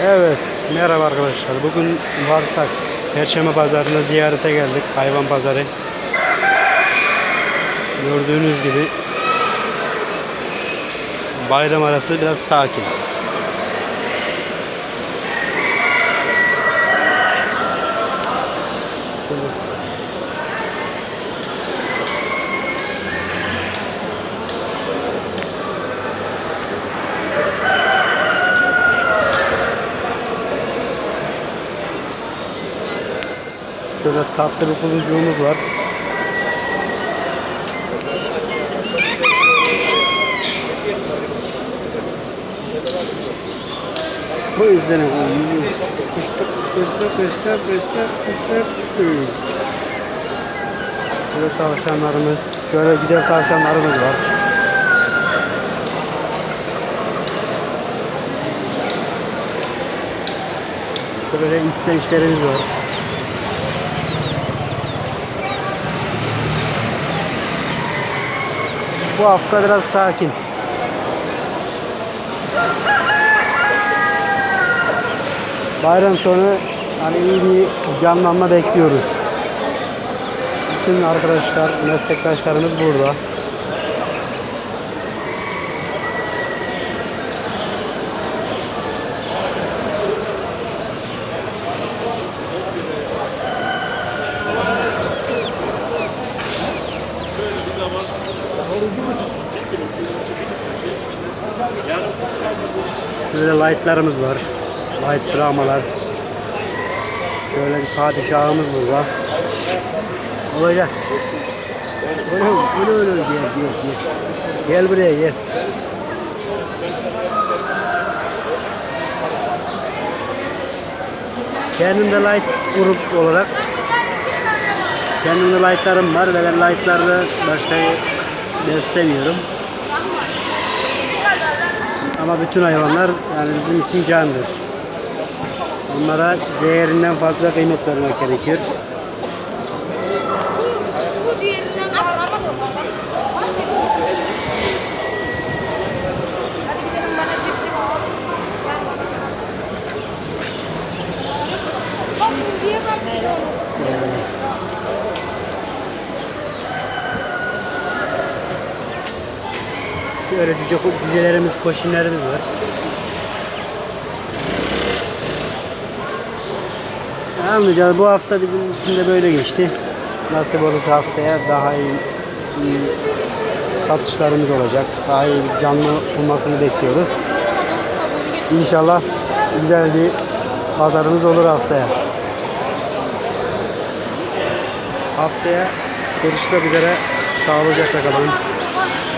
Evet, merhaba arkadaşlar. Bugün Varsak Perşembe Pazarı'na ziyarete geldik. Hayvan pazarı. Gördüğünüz gibi bayram arası biraz sakin. Şöyle tatlı bir kuzucuğumuz var. Bu yüzden uyuyor. Kıştık, kıştık, kıştık, kıştık, kıştık. Şöyle tavşanlarımız, şöyle güzel tavşanlarımız var. Şöyle ispençlerimiz var. Bu hafta biraz sakin. Bayram sonu hani iyi bir canlanma bekliyoruz. Bütün arkadaşlar, meslektaşlarımız burada. Şöyle lightlarımız var. Light dramalar. Şöyle bir padişahımız burada. Olacak. Öyle öyle öyle gel gel gel. Gel buraya gel. Kendimde light grup olarak kendimde lightlarım var ve ben lightlarla başka beslemiyorum. Ama bütün hayvanlar yani bizim için candır. Onlara değerinden fazla kıymet vermek gerekiyor. Şöyle cüce, cücelerimiz, koşinlerimiz var. Anlayacağız. Bu hafta bizim için de böyle geçti. Nasip olursa haftaya daha iyi, iyi satışlarımız olacak. Daha iyi canlı bulmasını bekliyoruz. İnşallah güzel bir pazarımız olur haftaya. Haftaya görüşmek üzere. Sağlıcakla kalın.